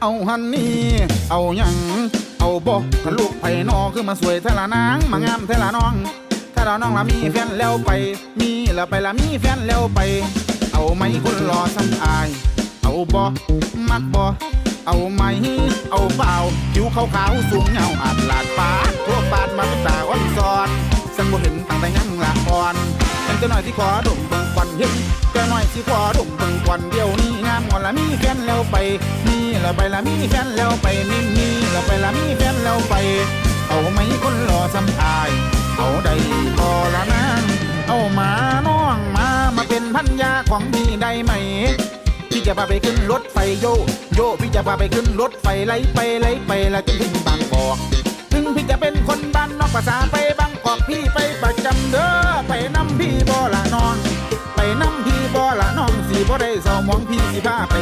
เอาหันนี่ เอาหยัง เอาบอกลูกไผ่นอคือมาสวยเทละนาง มางามเทละน้อง ถ้าเราน้องละมีแฟนแล้วไป มีแล้วไปละมีแฟนแล้วไป เอาไหมคนรอซ้ำอาย เอาบ่มักบ่เอาไหม เอาเปล่าผิวขาวขาวๆสูงเงาอาดลาดปาดทั่วปาดมาเป็นตาอ่อนซ้อนสังบ่เห็นตั้งแต่ยังละอ่อนเป็นเจ้าหน่อยที่ขอดมเบิ่งควันเห็นเจ้าหน่อยที่ขอดมเบิ่งควันเดียวนี้งามงอนละมีแฟนแล้วไปมี แล้วไปละมีแฟนแล้วไปมีมีแล้วไปละมีแฟนแล้วไป เอาไหมคนรอซ้ำอาย เอาได้พอละนางเอามาน้องมามาเป็นพันยาของพี่ได้ไหมพี่จะพาไปขึ้นรถไฟโยโยพี่จะพาไปขึ้นรถไฟไล่ไปไล่ไปแล้วจนถึงบางกอกถึงพี่จะเป็นคนบ้านนอกภาษาไปบางกอกพี่ไปประจำเด้อไปน้ำพี่บ่ละน้อง ไปน้ำพี่บ่ละน้องสีบ่ได้เศร้ามองพี่สิพาไป